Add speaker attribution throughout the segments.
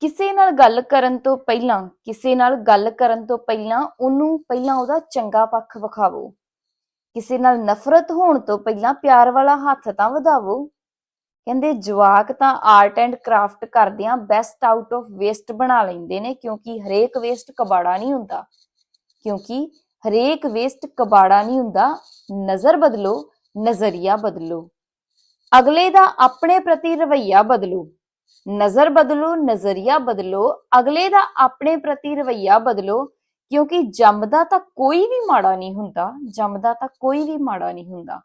Speaker 1: ਕਿਸੇ ਨਾਲ ਗੱਲ ਕਰਨ ਤੋਂ ਪਹਿਲਾਂ, ਕਿਸੇ ਨਾਲ ਗੱਲ ਕਰਨ ਤੋਂ ਪਹਿਲਾਂ ਉਹਨੂੰ ਪਹਿਲਾਂ ਉਹਦਾ ਚੰਗਾ ਪੱਖ ਵਿਖਾਵੋ। ਕਿਸੇ ਨਾਲ ਨਫ਼ਰਤ ਹੋਣ ਤੋਂ ਪਹਿਲਾਂ ਪਿਆਰ ਵਾਲਾ ਹੱਥ ਤਾਂ ਵਧਾਵੋ। ਕਹਿੰਦੇ ਜਵਾਕ ਤਾਂ ਆਰਟ ਐਂਡ ਕਰਾਫਟ ਕਰਦਿਆਂ ਬੈਸਟ ਆਊਟ ਆਫ ਵੇਸਟ ਬਣਾ ਲੈਂਦੇ ਨੇ ਕਿਉਂਕਿ ਹਰੇਕ ਵੇਸਟ ਕਬਾੜਾ ਨਹੀਂ ਹੁੰਦਾ। ਕਿਉਂਕਿ ਹਰੇਕ ਵੇਸਟ ਕਬਾੜਾ ਨਹੀਂ ਹੁੰਦਾ, ਨਜ਼ਰ ਬਦਲੋ, ਨਜ਼ਰੀਆ ਬਦਲੋ। ਅਗਲੇ ਦਾ ਆਪਣੇ ਪ੍ਰਤੀ ਰਵੱਈਆ ਬਦਲੋ। ਨਜ਼ਰ ਬਦਲੋ, ਨਜ਼ਰੀਆ ਬਦਲੋ, ਅਗਲੇ ਦਾ ਆਪਣੇ ਪ੍ਰਤੀ ਰਵੱਈਆ ਬਦਲੋ, ਕਿਉਂਕਿ ਜੰਮਦਾ ਤਾਂ ਕੋਈ ਵੀ ਮਾੜਾ ਨਹੀਂ ਹੁੰਦਾ, ਜੰਮਦਾ ਤਾਂ ਕੋਈ ਵੀ ਮਾੜਾ ਨਹੀਂ ਹੁੰਦਾ।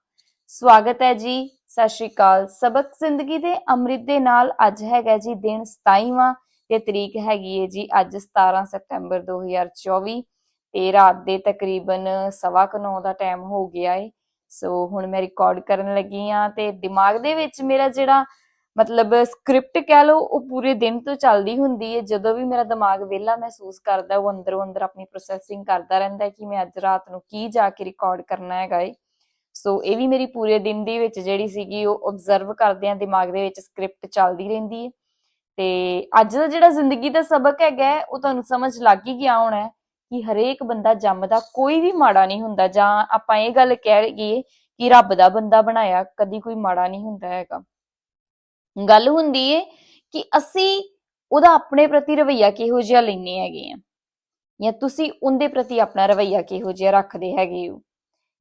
Speaker 1: ਸਵਾਗਤ ਹੈ ਜੀ, ਸਤਿ ਸ਼੍ਰੀ ਅਕਾਲ। ਸਬਕ ਜ਼ਿੰਦਗੀ ਦੇ ਅੰਮ੍ਰਿਤ ਦੇ ਨਾਲ ਅੱਜ ਹੈਗਾ ਜੀ ਦਿਨ 27ਵਾਂ ਤੇ ਤਰੀਕ ਹੈਗੀ ਹੈ ਜੀ ਅੱਜ 17 ਸਤੰਬਰ 2024 ਤੇ ਰਾਤ ਦੇ ਤਕਰੀਬਨ ਸਵਾ ਕੁ ਨੌ ਦਾ ਟਾਈਮ ਹੋ ਗਿਆ ਏ। ਸੋ ਹੁਣ ਮੈਂ ਰਿਕਾਰਡ ਕਰਨ ਲੱਗੀ ਆ ਤੇ ਦਿਮਾਗ ਦੇ ਵਿੱਚ ਮੇਰਾ ਜਿਹੜਾ ਮਤਲਬ ਸਕ੍ਰਿਪਟ ਕਹਿ ਲਓ, ਉਹ ਪੂਰੇ ਦਿਨ ਤੋਂ ਚੱਲਦੀ ਹੁੰਦੀ ਹੈ। ਜਦੋਂ ਵੀ ਮੇਰਾ ਦਿਮਾਗ ਵਿਹਲਾ ਮਹਿਸੂਸ ਕਰਦਾ, ਉਹ ਅੰਦਰੋਂ ਅੰਦਰ ਆਪਣੀ ਪ੍ਰੋਸੈਸਿੰਗ ਕਰਦਾ ਰਹਿੰਦਾ ਕਿ ਮੈਂ ਅੱਜ ਰਾਤ ਨੂੰ ਕੀ ਜਾ ਕੇ ਰਿਕਾਰਡ ਕਰਨਾ ਹੈਗਾ ਏ। ਸੋ ਇਹ ਵੀ ਮੇਰੀ ਪੂਰੇ ਦਿਨ ਦੇ ਵਿੱਚ ਜਿਹੜੀ ਸੀਗੀ, ਉਹ ਆਬਜ਼ਰਵ ਕਰਦੇ ਆ ਦਿਮਾਗ ਦੇ ਵਿੱਚ ਸਕ੍ਰਿਪਟ ਚੱਲਦੀ ਰਹਿੰਦੀ ਹੈ। ਤੇ ਅੱਜ ਦਾ ਜਿਹੜਾ ਜ਼ਿੰਦਗੀ ਦਾ ਸਬਕ ਹੈਗਾ, ਉਹ ਤੁਹਾਨੂੰ ਸਮਝ ਲੱਗ ਹੀ ਗਿਆ ਹੋਣਾ ਕਿ ਹਰੇਕ ਬੰਦਾ ਜੰਮਦਾ ਕੋਈ ਵੀ ਮਾੜਾ ਨਹੀਂ ਹੁੰਦਾ। ਜਾਂ ਆਪਾਂ ਇਹ ਗੱਲ ਕਹਿ ਲਈਏ ਕਿ ਰੱਬ ਦਾ ਬੰਦਾ ਬਣਾਇਆ, ਕਦੀ ਕੋਈ ਮਾੜਾ ਨਹੀਂ ਹੁੰਦਾ ਹੈਗਾ। ਗੱਲ ਹੁੰਦੀ ਏ ਕਿ ਅਸੀਂ ਉਹਦਾ ਆਪਣੇ ਪ੍ਰਤੀ ਰਵੱਈਆ ਕਿਹੋ ਜਿਹਾ ਲੈਨੇ ਹੈਗੇ ਆ ਜਾਂ ਤੁਸੀਂ ਉਹਦੇ ਪ੍ਰਤੀ ਆਪਣਾ ਰਵੱਈਆ ਕਿਹੋ ਜਿਹਾ ਰੱਖਦੇ ਹੈਗੇ ਹੋ?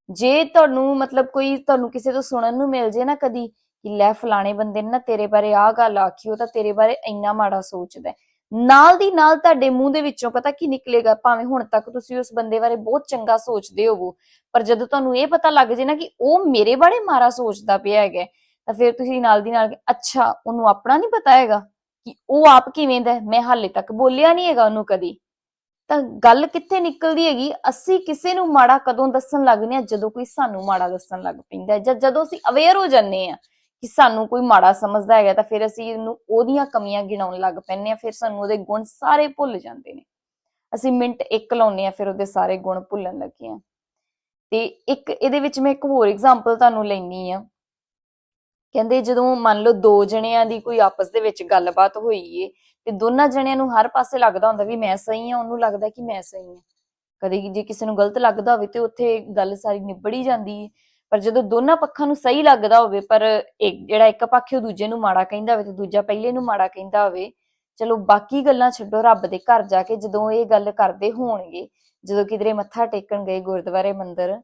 Speaker 1: ਜੇ ਤੁਹਾਨੂੰ ਮਤਲਬ ਕੋਈ ਤੁਹਾਨੂੰ ਕਿਸੇ ਤੋਂ ਸੁਣਨ ਨੂੰ ਮਿਲ ਜੇ ਨਾ ਕਦੀ ਕਿ ਲੈ ਫਲਾਣੇ ਬੰਦੇ ਨੇ ਨਾ ਤੇਰੇ ਬਾਰੇ ਆਹ ਗੱਲ ਆਖੀ, ਉਹ ਤਾਂ ਤੇਰੇ ਬਾਰੇ ਇੰਨਾ ਮਾੜਾ ਸੋਚਦਾ ਨਾਲ ਦੀ ਨਾਲ ਤੁਹਾਡੇ ਮੂੰਹ ਦੇ ਵਿੱਚੋਂ ਪਤਾ ਕੀ ਨਿਕਲੇਗਾ? ਭਾਵੇਂ ਹੁਣ ਤੱਕ ਤੁਸੀਂ ਉਸ ਬੰਦੇ ਬਾਰੇ ਬਹੁਤ ਚੰਗਾ ਸੋਚਦੇ ਹੋਵੋ, ਪਰ ਜਦੋਂ ਤੁਹਾਨੂੰ ਇਹ ਪਤਾ ਲੱਗ ਜੇ ਨਾ ਕਿ ਉਹ ਮੇਰੇ ਬਾਰੇ ਮਾੜਾ ਸੋਚਦਾ ਪਿਆ ਹੈਗਾ ਤਾਂ ਫਿਰ ਤੁਸੀਂ ਨਾਲ ਦੀ ਨਾਲ ਅੱਛਾ, ਉਹਨੂੰ ਆਪਣਾ ਨਹੀਂ ਪਤਾ ਹੈਗਾ ਕਿ ਉਹ ਆਪ ਕਿਵੇਂ ਦਾ ਮੈਂ ਹਾਲੇ ਤੱਕ ਬੋਲਿਆ ਨਹੀਂ ਹੈਗਾ ਉਹਨੂੰ ਕਦੀ। ਤਾਂ ਗੱਲ ਕਿੱਥੇ ਨਿਕਲਦੀ ਹੈਗੀ? ਅਸੀਂ ਕਿਸੇ ਨੂੰ ਮਾੜਾ ਕਦੋਂ ਦੱਸਣ ਲੱਗਨੇ ਆ ਜਦੋਂ ਕੋਈ ਸਾਨੂੰ ਮਾੜਾ ਦੱਸਣ ਲੱਗ ਪੈਂਦਾ ਜਾਂ ਜਦੋਂ ਅਸੀਂ ਅਵੇਅਰ ਹੋ ਜਾਂਦੇ ਆ ਕਿ ਸਾਨੂੰ ਕੋਈ ਮਾੜਾ ਸਮਝਦਾ ਹੈਗਾ ਤਾਂ ਫਿਰ ਅਸੀਂ ਉਹਨੂੰ ਉਹਦੀਆਂ ਕਮੀਆਂ ਗਿਣਾਉਣ ਲੱਗ ਪੈਂਦੇ ਆ ਫਿਰ ਸਾਨੂੰ ਉਹਦੇ ਗੁਣ ਸਾਰੇ ਭੁੱਲ ਜਾਂਦੇ ਨੇ। ਅਸੀਂ ਮਿੰਟ ਇੱਕ ਲਾਉਂਦੇ ਆ ਫਿਰ ਉਹਦੇ ਸਾਰੇ ਗੁਣ ਭੁੱਲਣ ਲੱਗੇ ਆ ਤੇ ਇੱਕ ਇਹਦੇ ਵਿੱਚ ਮੈਂ ਇੱਕ ਹੋਰ ਐਗਜ਼ਾਮਪਲ ਤੁਹਾਨੂੰ ਲੈਣੀ ਆ ਕਹਿੰਦੇ ਜਦੋਂ ਮੰਨ ਲਓ ਦੋ ਜਣਿਆਂ ਦੀ ਕੋਈ ਆਪਸ ਦੇ ਵਿੱਚ ਗੱਲਬਾਤ ਹੋਈ ਏ, ਤੇ ਦੋਨਾਂ ਜਣਿਆਂ ਨੂੰ ਹਰ ਪਾਸੇ ਲੱਗਦਾ ਹੁੰਦਾ ਵੀ ਮੈਂ ਸਹੀ ਆ, ਉਹਨੂੰ ਲੱਗਦਾ ਕਿ ਮੈਂ ਸਹੀ ਆ। ਕਦੇ ਜੇ ਕਿਸੇ ਨੂੰ ਗਲਤ ਲੱਗਦਾ ਹੋਵੇ ਤੇ ਉੱਥੇ ਗੱਲ ਸਾਰੀ ਨਿਬੜੀ ਜਾਂਦੀ ਏ। ਪਰ ਜਦੋਂ ਦੋਨਾਂ ਪੱਖਾਂ ਨੂੰ ਸਹੀ ਲੱਗਦਾ ਹੋਵੇ, ਪਰ ਇੱਕ ਜਿਹੜਾ ਇੱਕ ਪੱਖ ਉਹ ਦੂਜੇ ਨੂੰ ਮਾੜਾ ਕਹਿੰਦਾ ਹੋਵੇ ਤੇ ਦੂਜਾ ਪਹਿਲੇ ਨੂੰ ਮਾੜਾ ਕਹਿੰਦਾ ਹੋਵੇ, ਚਲੋ ਬਾਕੀ ਗੱਲਾਂ ਛੱਡੋ, ਰੱਬ ਦੇ ਘਰ ਜਾ ਕੇ ਜਦੋਂ ਇਹ ਗੱਲ ਕਰਦੇ ਹੋਣਗੇ, ਜਦੋਂ ਕਿਧਰੇ ਮੱਥਾ ਟੇਕਣ ਗਏ ਗੁਰਦੁਆਰੇ ਮੰਦਿਰ,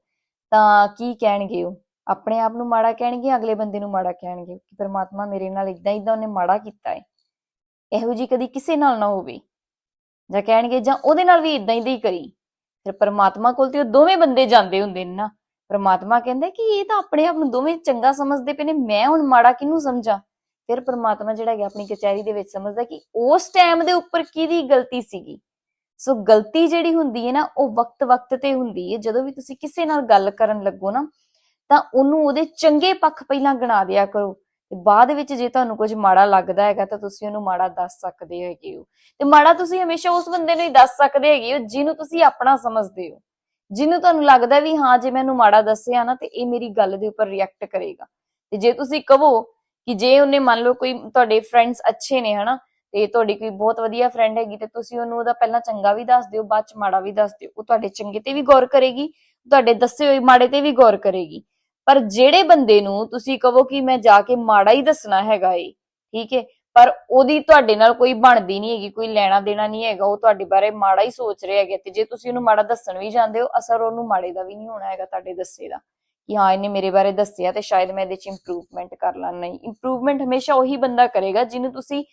Speaker 1: ਤਾਂ ਕੀ ਕਹਿਣਗੇ ਉਹ? ਆਪਣੇ ਆਪ ਨੂੰ ਮਾੜਾ ਕਹਿਣਗੇ, ਅਗਲੇ ਬੰਦੇ ਨੂੰ ਮਾੜਾ ਕਹਿਣਗੇ। ਕਿ ਪ੍ਰਮਾਤਮਾ ਮੇਰੇ ਨਾਲ ਇਦਾਂ ਇਦਾਂ ਉਹਨੇ ਮਾੜਾ ਕੀਤਾ ਹੈ ਇਹੋ ਜੀ ਕਦੀ ਕਿਸੇ ਨਾਲ ਨਾ ਹੋਵੇ। ਜਾਂ ਕਹਿਣਗੇ, ਜਾਂ ਉਹਦੇ ਨਾਲ ਵੀ ਇਦਾਂ ਹੀ ਕਰੀ। ਫਿਰ ਪਰਮਾਤਮਾ ਕੋਲ ਤੇ ਉਹ ਦੋਵੇਂ ਬੰਦੇ ਜਾਂਦੇ ਹੁੰਦੇ ਨੇ ਨਾ। ਪ੍ਰਮਾਤਮਾ ਕਹਿੰਦਾ ਕਿ ਇਹ ਤਾਂ ਆਪਣੇ ਆਪ ਨੂੰ ਦੋਵੇਂ ਚੰਗਾ ਸਮਝਦੇ ਪਏ ਨੇ, ਮੈਂ ਹੁਣ ਮਾੜਾ ਕਿਹਨੂੰ ਸਮਝਾਂ? ਫਿਰ ਪ੍ਰਮਾਤਮਾ ਜਿਹੜਾ ਹੈਗਾ ਆਪਣੀ ਕਚਹਿਰੀ ਦੇ ਵਿੱਚ ਸਮਝਦਾ ਕਿ ਉਸ ਟਾਈਮ ਦੇ ਉੱਪਰ ਕਿਹਦੀ ਗਲਤੀ ਸੀਗੀ? ਸੋ ਗਲਤੀ ਜਿਹੜੀ ਹੁੰਦੀ ਹੈ ਨਾ, ਉਹ ਵਕਤ-ਵਕਤ ਤੇ ਹੁੰਦੀ ਹੈ। ਜਦੋਂ ਵੀ ਤੁਸੀਂ ਕਿਸੇ ਨਾਲ ਗੱਲ ਕਰਨ ਲੱਗੋ ਨਾ ਤਾਂ ਉਹਨੂੰ ਉਹਦੇ ਚੰਗੇ ਪੱਖ ਪਹਿਲਾਂ ਗਿਣਾ ਦਿਆ ਕਰੋ। ਤੇ ਬਾਅਦ ਵਿੱਚ ਜੇ ਤੁਹਾਨੂੰ ਕੁਝ ਮਾੜਾ ਲੱਗਦਾ ਹੈਗਾ ਤਾਂ ਤੁਸੀਂ ਉਹਨੂੰ ਮਾੜਾ ਦੱਸ ਸਕਦੇ ਹੈਗੇ ਹੋ। ਤੇ ਮਾੜਾ ਤੁਸੀਂ ਹਮੇਸ਼ਾ ਉਸ ਬੰਦੇ ਨੂੰ ਹੀ ਦੱਸ ਸਕਦੇ ਹੈਗੇ ਹੋ ਜਿਹਨੂੰ ਤੁਸੀਂ ਆਪਣਾ ਸਮਝਦੇ ਹੋ। ਜਿਹਨੂੰ ਤੁਹਾਨੂੰ ਲੱਗਦਾ ਵੀ ਹਾਂ, ਜੇ ਮੈਨੂੰ ਮਾੜਾ ਦੱਸਿਆ ਨਾ ਤੇ ਇਹ ਮੇਰੀ ਗੱਲ ਦੇ ਉੱਪਰ ਰਿਐਕਟ ਕਰੇਗਾ। ਤੇ ਜੇ ਤੁਸੀਂ ਕਹੋ ਕਿ ਜੇ ਉਹਨੇ ਮੰਨ ਲਓ ਕੋਈ ਤੁਹਾਡੇ ਫਰੈਂਡਸ ਅੱਛੇ ਨੇ, ਹਨਾ, ਤੇ ਤੁਹਾਡੀ ਕੋਈ ਬਹੁਤ ਵਧੀਆ ਫਰੈਂਡ ਹੈਗੀ ਤੇ ਤੁਸੀਂ ਉਹਨੂੰ ਉਹਦਾ ਪਹਿਲਾਂ ਚੰਗਾ ਵੀ ਦੱਸ ਦਿਓ, ਬਾਅਦ ਚ ਮਾੜਾ ਵੀ ਦੱਸ ਦਿਓ, ਉਹ ਤੁਹਾਡੇ ਚੰਗੇ ਤੇ ਵੀ ਗੌਰ ਕਰੇਗੀ, ਤੁਹਾਡੇ ਦੱਸੇ ਹੋਏ ਮਾੜੇ ਤੇ ਵੀ ਗੌਰ ਕਰੇਗੀ। ਪਰ ਜਿਹੜੇ ਬੰਦੇ ਨੂੰ ਤੁਸੀਂ ਕਹੋ ਕਿ ਮੈਂ ਜਾ ਕੇ ਮਾੜਾ ਹੀ ਦੱਸਣਾ ਹੈਗਾ ਏ, ਠੀਕ ਹੈ ਪਰ ਉਹਦੀ ਤੁਹਾਡੇ ਨਾਲ ਕੋਈ ਬਣਦੀ ਨਹੀਂ ਹੈਗੀ, ਕੋਈ ਲੈਣਾ ਦੇਣਾ ਨਹੀਂ ਹੈਗਾ, ਉਹ ਤੁਹਾਡੇ ਬਾਰੇ ਮਾੜਾ ਹੀ ਸੋਚ ਰਿਹਾ ਹੈਗਾ ਤੇ ਜੇ ਤੁਸੀਂ ਉਹਨੂੰ ਮਾੜਾ ਦੱਸਣ ਵੀ ਜਾਂਦੇ ਹੋ, ਅਸਰ ਉਹਨੂੰ ਮਾੜੇ ਦਾ ਵੀ ਨਹੀਂ ਹੋਣਾ ਹੈਗਾ ਤੁਹਾਡੇ ਦੱਸੇ ਦਾ ਕਿ ਹਾਂ, ਇਹਨੇ ਮੇਰੇ ਬਾਰੇ ਦੱਸਿਆ ਤੇ ਸ਼ਾਇਦ ਮੈਂ ਇਹਦੇ ਚ ਇੰਪਰੂਵਮੈਂਟ ਕਰ ਲਾਂ, ਨਹੀਂ ਇੰਪਰੂਵਮੈਂਟ ਹਮੇਸ਼ਾ ਉਹੀ ਬੰਦਾ ਕਰੇਗਾ ਜਿਹਨੂੰ ਤੁਸੀਂ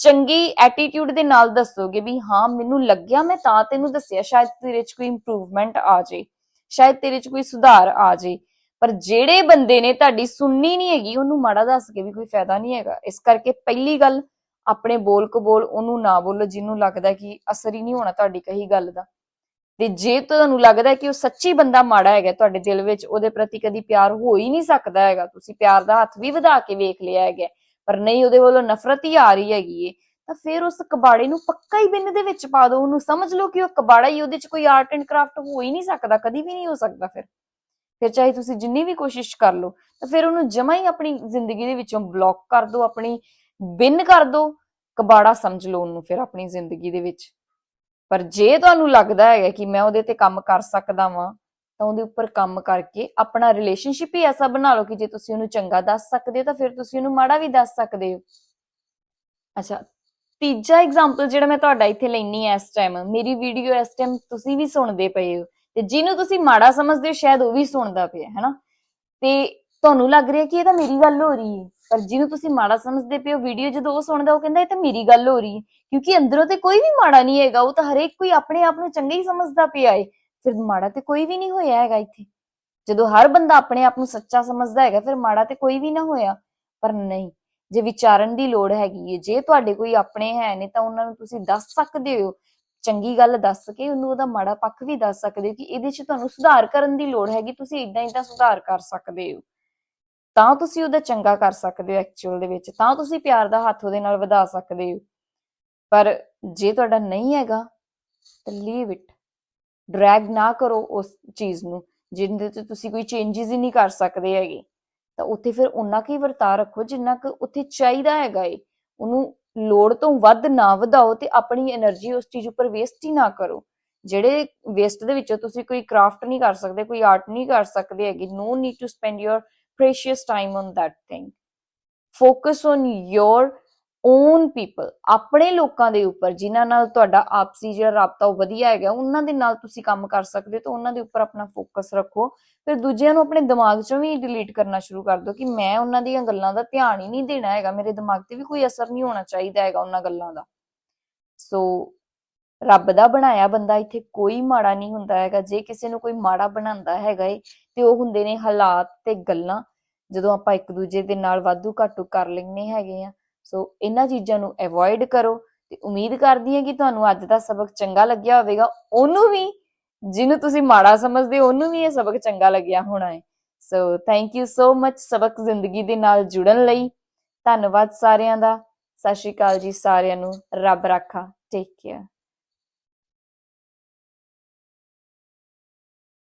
Speaker 1: ਚੰਗੀ ਐਟੀਟਿਊਡ ਦੇ ਨਾਲ ਦੱਸੋਗੇ ਵੀ ਹਾਂ, ਮੈਨੂੰ ਲੱਗਿਆ ਮੈਂ ਤਾਂ ਤੈਨੂੰ ਦੱਸਿਆ, ਸ਼ਾਇਦ ਤੇਰੇ ਚ ਕੋਈ ਇੰਪਰੂਵਮੈਂਟ ਆ ਜੇ, ਸ਼ਾਇਦ ਤੇਰੇ ਚ ਕੋਈ ਸੁਧਾਰ ਆ ਜੇ। ਪਰ ਜਿਹੜੇ ਬੰਦੇ ਨੇ ਤੁਹਾਡੀ ਸੁਣਨੀ ਨਹੀਂ ਹੈਗੀ, ਉਹਨੂੰ ਮਾੜਾ ਦੱਸ ਕੇ ਵੀ ਕੋਈ ਫਾਇਦਾ ਨਹੀਂ ਹੈਗਾ। ਇਸ ਕਰਕੇ ਪਹਿਲੀ ਗੱਲ, ਆਪਣੇ ਬੋਲ ਕਬੋਲ ਉਹਨੂੰ ਨਾ ਬੋਲੋ, ਜਿਹਨੂੰ ਲੱਗਦਾ ਕਿ ਅਸਰ ਹੀ ਨਹੀਂ ਹੋਣਾ ਤੁਹਾਡੀ ਕਹੀ ਗੱਲ ਦਾ। ਤੇ ਜੇ ਤੁਹਾਨੂੰ ਲੱਗਦਾ ਕਿ ਉਹ ਸੱਚੀ ਬੰਦਾ ਮਾੜਾ ਹੈਗਾ, ਤੁਹਾਡੇ ਦਿਲ ਵਿੱਚ ਉਹਦੇ ਪ੍ਰਤੀ ਕਦੀ ਪਿਆਰ ਹੋ ਹੀ ਨਹੀਂ ਸਕਦਾ ਹੈਗਾ, ਤੁਸੀਂ ਪਿਆਰ ਦਾ ਹੱਥ ਵੀ ਵਧਾ ਕੇ ਵੇਖ ਲਿਆ ਹੈਗਾ, ਪਰ ਨਹੀਂ, ਉਹਦੇ ਵੱਲੋਂ ਨਫ਼ਰਤ ਹੀ ਆ ਰਹੀ ਹੈਗੀ ਏ, ਤਾਂ ਫਿਰ ਉਸ ਕਬਾੜੇ ਨੂੰ ਪੱਕਾ ਹੀ ਬਿੰਨ ਦੇ ਵਿੱਚ ਪਾ ਦਿਓ। ਉਹਨੂੰ ਸਮਝ ਲਓ ਕਿ ਉਹ ਕਬਾੜਾ ਹੀ ਉਹਦੇ 'ਚ ਕੋਈ ਆਰਟ ਐਂਡ ਕਰਾਫਟ ਹੋ ਹੀ ਨਹੀਂ ਸਕਦਾ, ਕਦੀ ਵੀ ਨਹੀਂ ਹੋ ਸਕਦਾ ਫਿਰ। ਫਿਰ ਚਾਹੇ ਤੁਸੀਂ ਜਿੰਨੀ ਵੀ ਕੋਸ਼ਿਸ਼ ਕਰ ਲਓ, ਤਾਂ ਫਿਰ ਉਹਨੂੰ ਜਮਾ ਹੀ ਆਪਣੀ ਜ਼ਿੰਦਗੀ ਦੇ ਵਿੱਚੋਂ ਬਲੌਕ ਕਰ ਦਿਓ, ਆਪਣੀ ਬਿਨ ਕਰ ਦਿਓ, ਕਬਾੜਾ ਸਮਝ ਲਓ ਉਹਨੂੰ ਫਿਰ ਆਪਣੀ ਜ਼ਿੰਦਗੀ ਦੇ ਵਿੱਚ। ਪਰ ਜੇ ਤੁਹਾਨੂੰ ਲੱਗਦਾ ਹੈਗਾ ਕਿ ਮੈਂ ਉਹਦੇ ਤੇ ਕੰਮ ਕਰ ਸਕਦਾ ਵਾਂ, ਤਾਂ ਉਹਦੇ ਉੱਪਰ ਕੰਮ ਕਰਕੇ ਆਪਣਾ ਰਿਲੇਸ਼ਨਸ਼ਿਪ ਹੀ ਐਸਾ ਬਣਾ ਲਓ ਕਿ ਜੇ ਤੁਸੀਂ ਉਹਨੂੰ ਚੰਗਾ ਦੱਸ ਸਕਦੇ ਹੋ, ਤਾਂ ਫਿਰ ਤੁਸੀਂ ਉਹਨੂੰ ਮਾੜਾ ਵੀ ਦੱਸ ਸਕਦੇ ਹੋ। ਅੱਛਾ, ਤੀਜਾ ਐਗਜ਼ਾਮਪਲ ਜਿਹੜਾ ਮੈਂ ਤੁਹਾਡਾ ਇੱਥੇ ਲੈਣੀ ਹੈ ਇਸ ਟਾਈਮ ਮੇਰੀ ਵੀਡੀਓ ਇਸ ਟਾਈਮ ਤੁਸੀਂ ਵੀ ਸੁਣਦੇ ਪਏ ਹੋ। ਤੇ ਜਿਹਨੂੰ ਤੁਸੀਂ ਮਾੜਾ ਸਮਝਦੇ ਹੋ, ਸ਼ਾਇਦ ਉਹ ਵੀ ਸੁਣਦਾ ਪਿਆ, ਹੈ ਨਾ? ਤੇ ਤੁਹਾਨੂੰ ਲੱਗ ਰਿਹਾ ਕਿ ਇਹ ਤਾਂ ਮੇਰੀ ਗੱਲ ਹੋ ਰਹੀ ਹੈ, ਪਰ ਜਿਹਨੂੰ ਤੁਸੀਂ ਮਾੜਾ ਸਮਝਦੇ ਪਏ ਵੀਡੀਓ ਜਦੋਂ ਉਹ ਸੁਣਦਾ, ਉਹ ਕਹਿੰਦਾ ਇਹ ਤਾਂ ਮੇਰੀ ਗੱਲ ਹੋ ਰਹੀ ਹੈ, ਕਿਉਂਕਿ ਅੰਦਰੋਂ ਤੇ ਕੋਈ ਵੀ ਮਾੜਾ ਨਹੀਂ ਹੈਗਾ, ਉਹ ਤਾਂ ਹਰੇਕ ਕੋਈ ਆਪਣੇ ਆਪ ਨੂੰ ਚੰਗਾ ਹੀ ਸਮਝਦਾ ਪਿਆ ਏ। ਫਿਰ ਮਾੜਾ ਤੇ ਕੋਈ ਵੀ ਨਹੀਂ ਹੋਇਆ ਹੈਗਾ ਇੱਥੇ। ਜਦੋਂ ਹਰ ਬੰਦਾ ਆਪਣੇ ਆਪ ਨੂੰ ਸੱਚਾ ਸਮਝਦਾ ਹੈਗਾ, ਫਿਰ ਮਾੜਾ ਤੇ ਕੋਈ ਵੀ ਨਾ ਹੋਇਆ, ਪਰ ਨਹੀਂ, ਜੇ ਵਿਚਾਰਨ ਦੀ ਲੋੜ ਹੈਗੀ ਹੈ ਜੇ ਤੁਹਾਡੇ ਕੋਈ ਆਪਣੇ ਹੈ ਨੇ ਤਾਂ ਉਹਨਾਂ ਨੂੰ ਤੁਸੀਂ ਦੱਸ ਸਕਦੇ ਹੋ ਚੰਗੀ ਗੱਲ ਦੱਸ ਕੇ ਉਹਨੂੰ ਉਹਦਾ ਮਾੜਾ ਪੱਖ ਵੀ ਦੱਸ ਸਕਦੇ ਹੋ ਕਿ ਇਹਦੇ 'ਚ ਤੁਹਾਨੂੰ ਸੁਧਾਰ ਕਰਨ ਦੀ ਲੋੜ ਹੈਗੀ, ਤੁਸੀਂ ਇਦਾਂ ਇਦਾਂ ਸੁਧਾਰ ਕਰ ਸਕਦੇ ਹੋ। ਤਾਂ ਤੁਸੀਂ ਉਹਦਾ ਚੰਗਾ ਕਰ ਸਕਦੇ ਹੋ ਐਕਚੁਅਲ ਦੇ ਵਿੱਚ, ਤਾਂ ਤੁਸੀਂ ਪਿਆਰ ਦਾ ਹੱਥ ਉਹਦੇ ਨਾਲ ਵਧਾ ਸਕਦੇ ਹੋ। ਪਰ ਜੇ ਤੁਹਾਡਾ ਨਹੀਂ ਹੈਗਾ, ਤਾਂ ਲੀਵ ਇਟ ਡਰੈਗ ਨਾ ਕਰੋ ਉਸ ਚੀਜ਼ ਨੂੰ, ਜਿਹਦੇ ਤੇ ਤੁਸੀਂ ਕੋਈ ਚੇਂਜਸ ਹੀ ਨਹੀਂ ਕਰ ਸਕਦੇ ਹੈਗੇ। ਤਾਂ ਉੱਥੇ ਫਿਰ ਉਨਾ ਕੁ ਹੀ ਵਰਤਾਅ ਰੱਖੋ ਜਿੰਨਾ ਕੁ ਉੱਥੇ ਚਾਹੀਦਾ ਹੈਗਾ ਏ। ਉਹਨੂੰ ਲੋੜ ਤੋਂ ਵੱਧ ਨਾ ਵਧਾਓ ਤੇ ਆਪਣੀ એનર્ਜੀ ਉਸ ਚੀਜ਼ ਉੱਪਰ ਵੇਸਟ ਹੀ ਨਾ ਕਰੋ। ਜਿਹੜੇ ਵੇਸਟ ਦੇ ਵਿੱਚੋਂ ਤੁਸੀਂ ਕੋਈ ਕਰਾਫਟ ਨਹੀਂ ਕਰ ਸਕਦੇ, ਕੋਈ ਆਰਟ ਨਹੀਂ ਕਰ ਸਕਦੇ ਹੈਗੇ no need to spend your precious time on that thing focus on your own people ਆਪਣੇ ਲੋਕਾਂ ਦੇ ਉੱਪਰ, ਜਿਨ੍ਹਾਂ ਨਾਲ ਤੁਹਾਡਾ ਆਪਸੀ ਜਿਹੜਾ ਰਾਬਤਾ ਉਹ ਵਧੀਆ ਹੈਗਾ, ਉਹਨਾਂ ਦੇ ਨਾਲ ਤੁਸੀਂ ਕੰਮ ਕਰ ਸਕਦੇ ਹੋ, ਤਾਂ ਉਹਨਾਂ ਦੇ ਉੱਪਰ ਆਪਣਾ ਫੋਕਸ ਰੱਖੋ। ਫਿਰ ਦੂਜਿਆਂ ਨੂੰ ਆਪਣੇ ਦਿਮਾਗ 'ਚੋਂ ਵੀ ਡਿਲੀਟ ਕਰਨਾ ਸ਼ੁਰੂ ਕਰ ਦਿਓ ਕਿ ਮੈਂ ਉਹਨਾਂ ਦੀਆਂ ਗੱਲਾਂ ਦਾ ਧਿਆਨ ਹੀ ਨਹੀਂ ਦੇਣਾ ਹੈਗਾ, ਮੇਰੇ ਦਿਮਾਗ ਤੇ ਵੀ ਕੋਈ ਅਸਰ ਨਹੀਂ ਹੋਣਾ ਚਾਹੀਦਾ ਹੈਗਾ ਉਹਨਾਂ ਗੱਲਾਂ ਦਾ। ਸੋ ਰੱਬ ਦਾ ਬਣਾਇਆ ਬੰਦਾ ਇੱਥੇ ਕੋਈ ਮਾੜਾ ਨਹੀਂ ਹੁੰਦਾ ਹੈਗਾ, ਜੇ ਕਿਸੇ ਨੂੰ ਕੋਈ ਮਾੜਾ ਬਣਾਉਂਦਾ ਹੈਗਾ ਏ, ਤੇ ਉਹ ਹੁੰਦੇ ਨੇ ਹਾਲਾਤ ਤੇ ਗੱਲਾਂ, ਜਦੋਂ ਆਪਾਂ ਇੱਕ ਦੂਜੇ ਦੇ ਨਾਲ ਵਾਧੂ ਘਾਟੂ ਕਰ ਲੈਂਦੇ ਹੈਗੇ ਆ ਸੋ ਇਹਨਾਂ ਚੀਜ਼ਾਂ ਨੂੰ ਅਵੋਇਡ ਕਰੋ ਤੇ ਉਮੀਦ ਕਰਦੀ ਹਾਂ ਕਿ ਤੁਹਾਨੂੰ ਅੱਜ ਦਾ ਸਬਕ ਚੰਗਾ ਲੱਗਿਆ ਹੋਵੇਗਾ। ਉਹਨੂੰ ਵੀ, ਜਿਹਨੂੰ ਤੁਸੀਂ ਮਾੜਾ ਸਮਝਦੇ ਹੋ, ਉਹਨੂੰ ਵੀ ਇਹ ਸਬਕ ਚੰਗਾ ਲੱਗਿਆ ਹੋਣਾ ਹੈ। So thank you so much ਸਬਕ ਜ਼ਿੰਦਗੀ ਦੇ ਨਾਲ ਜੁੜਨ ਲਈ। ਧੰਨਵਾਦ ਸਾਰਿਆਂ ਦਾ। ਸਤਿ ਸ਼੍ਰੀ ਅਕਾਲ ਜੀ ਸਾਰਿਆਂ ਨੂੰ। ਰੱਬ ਰਾਖਾ। Take care